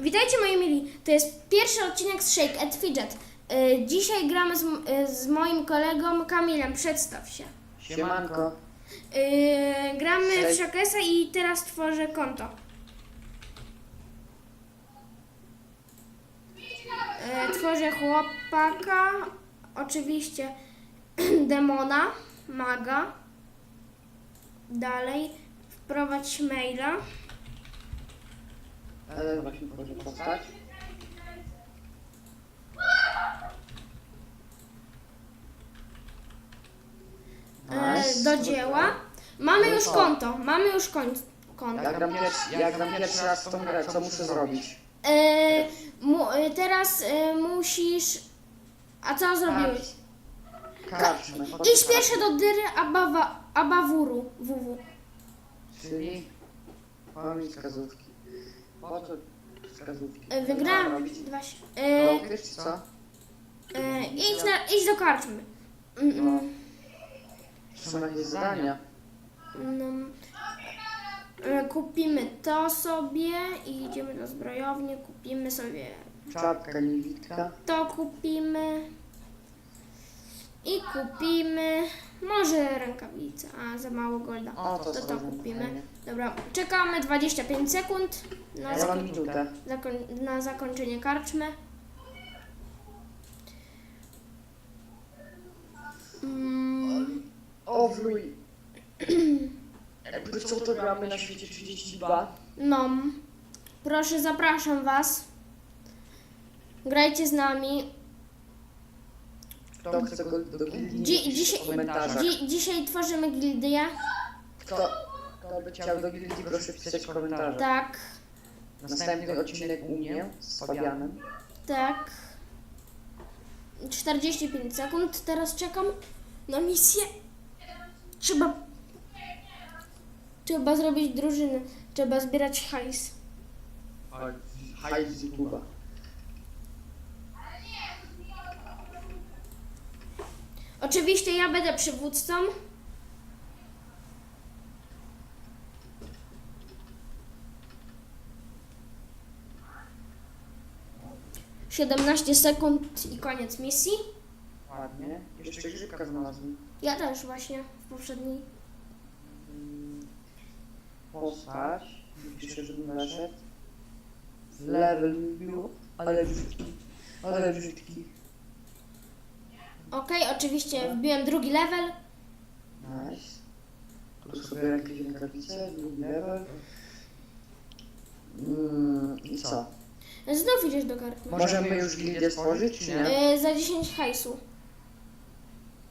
Witajcie moi mili, to jest pierwszy odcinek z Shake and Fidget. Y, Dzisiaj gramy z, m- y, z moim kolegą Kamilem, przedstaw się. Siemanko. Y, Gramy w Cześć. Shakesa i teraz tworzę konto. Y, Tworzę chłopaka, oczywiście demona, maga. Dalej wprowadź maila. Ale właśnie postać. E, do dzieła. Mamy już konto, mamy już koń, konto. Ja gram, pierwszy, ja gram pierwszy raz w tą grę, co muszę zrobić? E, mu, e, teraz e, musisz. A co zrobiłeś? Karczmy. Idź pierwszy do dyry abawa, abawuru WW. Czyli... Mam wskazówki. Po co wskazówki? E, Co Wygrałem. robić? Dwa, si- e, Blokiesz, czy co? e, idź, na, idź do karczmy. Mm, mm, Są jakieś zadania. mm. E, Kupimy to sobie i idziemy do zbrojowni. Kupimy sobie Czapka niewidka. to kupimy i kupimy może rękawice, a za mało golda. O, to to, to sobie kupimy. Dobra, czekamy 25 sekund na, Ja zako- mam minutę. zakon- na zakończenie karczmy. Mm, O, wluj. Jakby co to gramy na świecie 32? no, proszę, zapraszam Was. Grajcie z nami. Kto chce go do gildii? Dzi- dzisiaj, w komentarzach. dzi- dzisiaj tworzymy gildię. Kto, kto by chciał do gildii, proszę pisać w komentarzach. Tak, Następny odcinek u mnie z Fabianem. Tak. 45 sekund. Teraz czekam na misję. Trzeba. Trzeba zrobić drużynę. Trzeba zbierać hajs. Hajs z YouTube'a. Oczywiście ja będę przywódcą. Siedemnaście sekund i koniec misji. Ładnie. Jeszcze grzybka znalazłem. Ja też właśnie w poprzedniej. Mm, Postać. Piszę, żebym weszedł. W level był, ale brzydki. Ale brzydki. Okej, oczywiście wbiłem drugi level. Nice. Tu sobie jakieś rękawice, drugi level. Mm, I co? Znów idziesz do karty. Możemy już gildię stworzyć, czy nie? Yy, za 10 hajsu.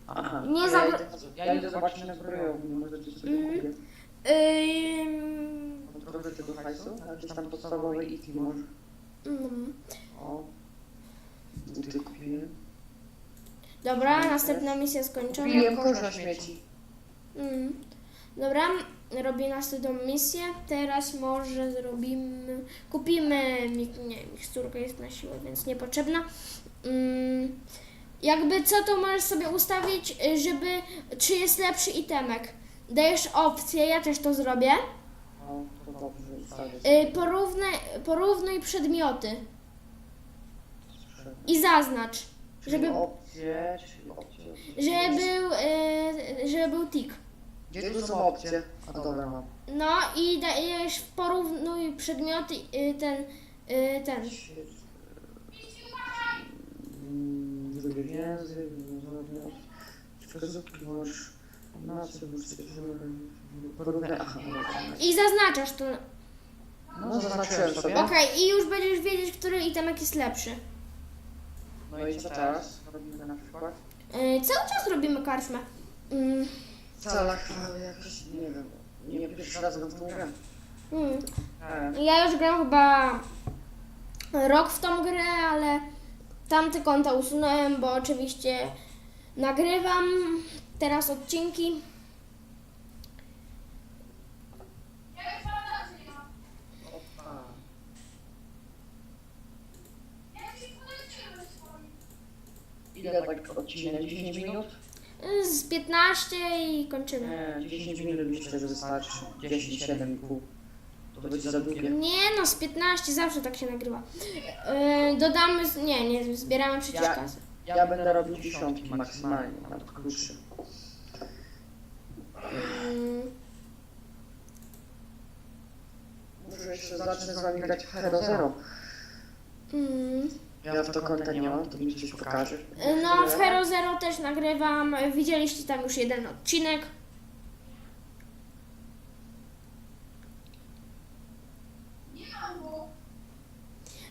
Aha. nie ja, za- idę, ja idę zobaczyć na zbrojowni, może coś sobie Mhm. kupię. Ym, tego hajsu, ale tam podstawowe iti może. mm. O. Kupiłem. Dobra, następna misja skończona. Kupiłem kosz na śmieci. Mm. Dobra, robię następną misję. Teraz może zrobimy. Kupimy. Nie, miksturka jest na siłę, więc niepotrzebna. Mm. Jakby co to możesz sobie ustawić, żeby. Czy jest lepszy itemek. Dajesz opcję, ja też to zrobię. Y, Porównaj, porównuj przedmioty i zaznacz, żeby, opcje, czyli opcje. żeby był, y, żeby był tik. Gdzie tu są opcje? A dobra, mam. No i dajesz porównuj przedmioty, y, ten, y, ten. Mm, Zrobię więzy, wskazówki, aha, dobra. I zaznaczasz to. No, zaznaczyłem sobie. Okej, i już będziesz wiedzieć, który itemek jest lepszy. No i co teraz? Robimy na przykład? Y, cały czas robimy karczmę. Mm, chwały jakoś, nie wiem, nie pierwszy raz w tą grę. mm. E, Ja już gram chyba rok w tą grę, ale tamte konta usunąłem, bo oczywiście nagrywam teraz odcinki. opa. Ile tak odcinek? 10 minut? Z 15 i kończymy. Nie, 10 minut myślę, że wystarczy. 10, 7,5. To będzie za długie. Nie no, z 15 zawsze tak się nagrywa. Yy, dodamy, z- nie, nie, zbieramy przecież Ja- kasę. Ja będę robił dziesiątki maksymalnie, nawet krótsze. Yy, Może jeszcze zacznę z wami grać w Hero Zero. yy. Ja w to konta nie mam, to mi coś pokaże. No, w Hero Zero też nagrywam. Widzieliście tam już jeden odcinek.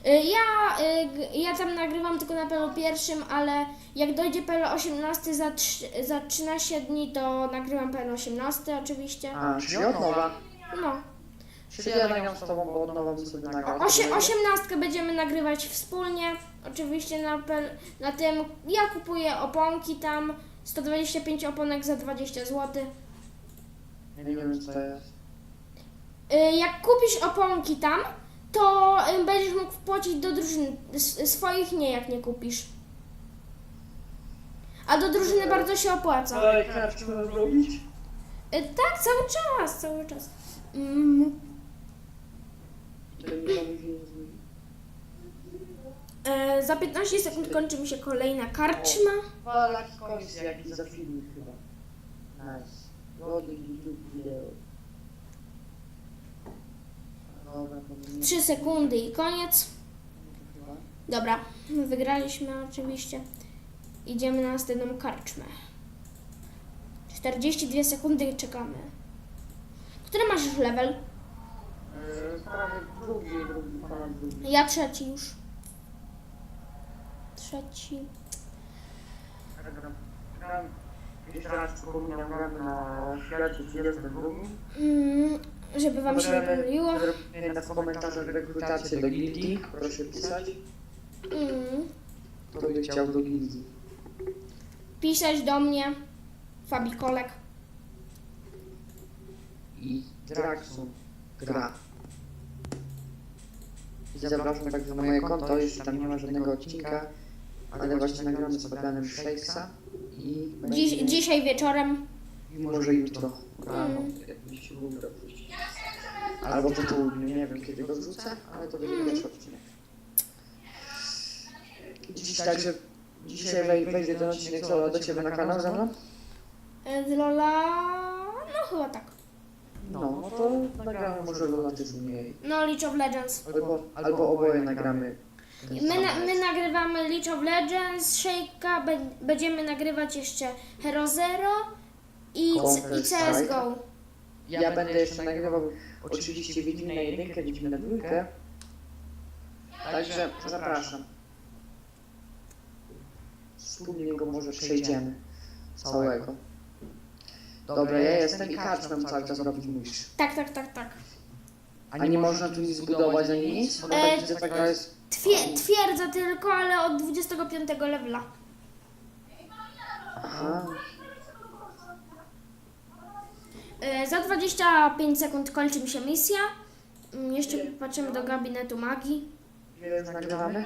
Y, Ja, y, ja tam nagrywam tylko na pelu pierwszym, ale jak dojdzie pelu 18 za, za 13 dni, to nagrywam pelu 18 oczywiście. A, czyli od nowa. No. Czyli ja nagram z tobą, bo od nowa bym sobie nagrał. Osie, 18 będziemy nagrywać wspólnie. Oczywiście na, pel, na tym. Ja kupuję oponki tam. 125 oponek za 20 zł. Ja nie wiem co to jest. Y, Jak kupisz oponki tam, to y, będziesz mógł wpłacić do drużyny. S- Swoich nie, jak nie kupisz. A do drużyny bardzo się opłaca. Ale kartki można zrobić? Y, Tak, cały czas, cały czas. Mm. Y, Za 15 sekund kończy mi się kolejna karczma. Laki coins jakiś za filmik chyba. Nice. Loading YouTube video. Dobra, to nie 3 sekundy i koniec. chyba. Dobra, wygraliśmy oczywiście. Idziemy na następną karczmę. 42 sekundy i czekamy. Który masz już level? Drugi, drugi. Ja trzeci już. Trzeci. Raz na świecie 32. Mm, żeby wam się nie pomyliło. Na komentarzach rekrutację do gildii, proszę pisać. Mm, Kto by chciał do gildii. pisać do mnie. Fabikolek. I Draxon gra. I zapraszam także na moje konto, jeszcze tam nie ma żadnego odcinka, ale właśnie nagramy z Bogdanem Shakesa i Dziś, będzie- dzisiaj wieczorem. i może jutro rano, Mm. uda pójść. Albo po południu, nie wiem kiedy go wrzucę, ale to będzie Mm. pierwszy odcinek. Dziś także, dzisiaj wej- wejdzie ten odcinek Zola do Ciebie na kanał ze mną? E, Z Lola. No chyba tak. No, no to nagramy może Lola też u niej. No League of Legends. Albo, albo oboje nagramy. ten My, sam. na, my nagrywamy League of Legends, Shake'a, be, będziemy nagrywać jeszcze Hero Zero i, c- i CSGO. Ja będę jeszcze nagrywał oczywiście Wiedźmina na jedynkę, Wiedźmina na dwójkę. Także zapraszam. Wspólnie go może przejdziemy. Całego. Dobra, ja jestem i karczmem cały czas robić musisz. Tak, tak, tak, tak. A nie można tu nic zbudować ani nic? Bo E, tak widzę taka jest... Twie, twierdza tylko, ale od 25 levela. Aha. E, za 25 sekund kończy mi się misja. Mm, Jeszcze patrzymy do gabinetu magii. Ile nagrywamy?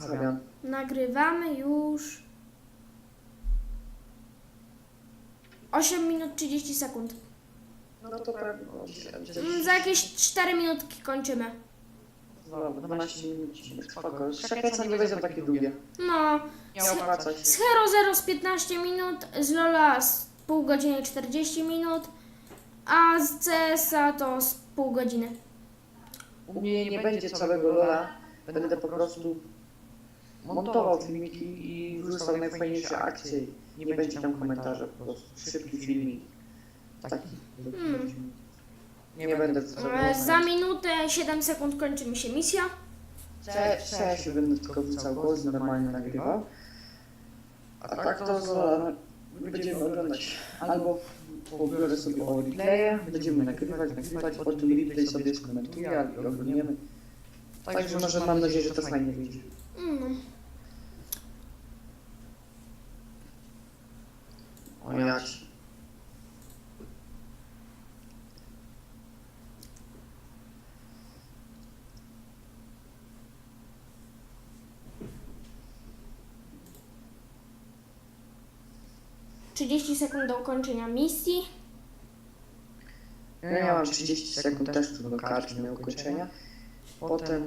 Fabian. Nagrywamy już 8 minut 30 sekund. No to prawie... o, dzisiaj- dzisiaj- Mm, Za jakieś 4 minutki kończymy. Dobra, 12 minut. Spoko. Szakieca nie będą takie długie. No, z Hero Zero z 15 minut, z Lola z pół godziny 40 minut, a z CS-a to z pół godziny. U mnie nie będzie całego Lola. Będę po prostu montował filmiki i wrzucał najfajniejsze akcje. Nie będzie tam komentarza, po prostu szybki filmik. Taki. Hmm. Nie będę E, Za minutę 7 sekund kończy mi się misja. Cze- się będę tylko wrzucał głos, normalnie nagrywał. A tak to z będziemy oglądać. Albo pobiorę sobie o replaye, będziemy nagrywać, nagrywać, potem replay sobie skomentuję i oglądniemy. Także może mam nadzieję, że to fajnie wyjdzie. Mm. Się. Trzydzieści sekund do ukończenia misji. Ja miałam 30 sekund testu do karty na ukończenia. Potem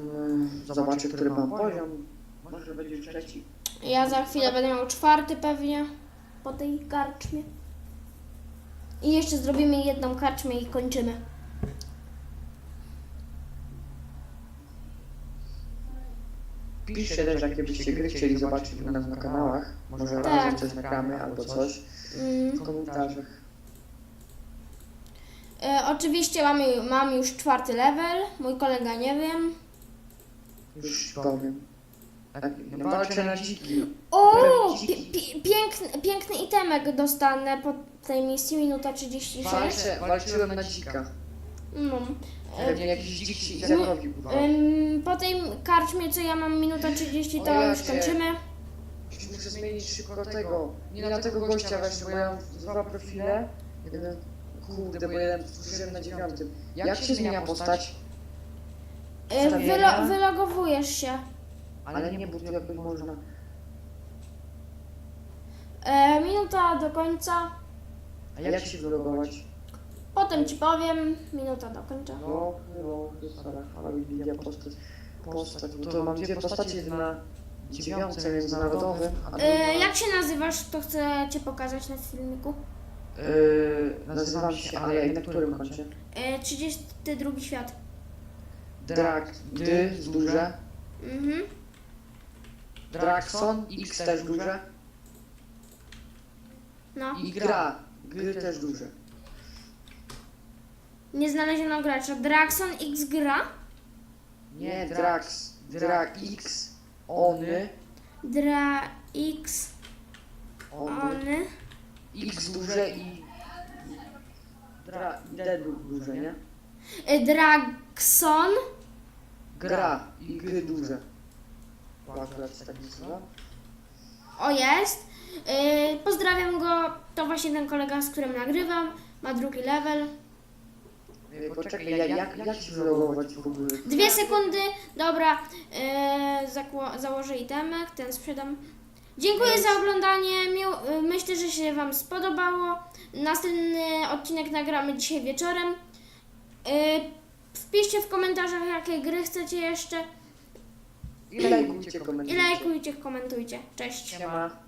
y, zobaczę, który mam poziom. Może będzie już trzeci. Ja za chwilę będę miał czwarty pewnie po tej karczmie. I jeszcze zrobimy jedną karczmę i kończymy. Piszcie też, jakie byście gry chcieli zobaczyć u nas na kanałach. Może Tak. razem coś nagramy albo coś Mm. w komentarzach. E, oczywiście mamy, mam już czwarty level, mój kolega nie wiem. Już powiem. Tak, ja walczę na dziki. O, pi- pi- piękny, piękny itemek dostanę po tej misji, minuta 36. Walczę, walczyłem na dzika. No. Pewnie jakiś dzik się. Ym, po tej karczmie, co ja mam minuta 30, O to ja już cię. kończymy. Muszę zmienić szybko tego. Nie na tego gościa weszłem, bo ja mam dwa profile. Jeden, kurde, bo jeden na dziewiątym. Jak się zmienia postać? Wylo- wylogowujesz się. Ale nie, bo tu jakby można. E, minuta do końca. A jak się wylogować? Potem ci powiem. Minuta do końca. No, no, stara, ale Wigilia postać. Postać, bo to mam dwie postacie, jedna na dziewiątce międzynarodowym, a druga... E, jak się nazywasz, to chcę cię pokazać na filmiku. Yy, nazywam się, ale na którym koncie? E, 32 świat. Drag, dy, z duże. Mhm. Drakson, X też duże. No. I gra, gry też duże. Nie znaleziono gracza. Draxon X gra. Nie, Drax, Drag X, Ony, Dra X Ony, Ony. X duże i... Dra, D du- duże, nie? E, Dragson. Gra i gry duże. Się tak nazywa. O jest. E, pozdrawiam go. To właśnie ten kolega, z którym nagrywam. Ma drugi level. Yy, Poczekaj, ja- jak, jak się wylogować w ogóle? Dwie sekundy. Dobra. Zakło- założę itemek. Ten sprzedam. Dziękuję za oglądanie. E, myślę, że się Wam spodobało. Następny odcinek nagramy dzisiaj wieczorem. E, wpiszcie w komentarzach, jakie gry chcecie jeszcze. I lajkujcie, I komentujcie. lajkujcie, komentujcie. Cześć. Siema.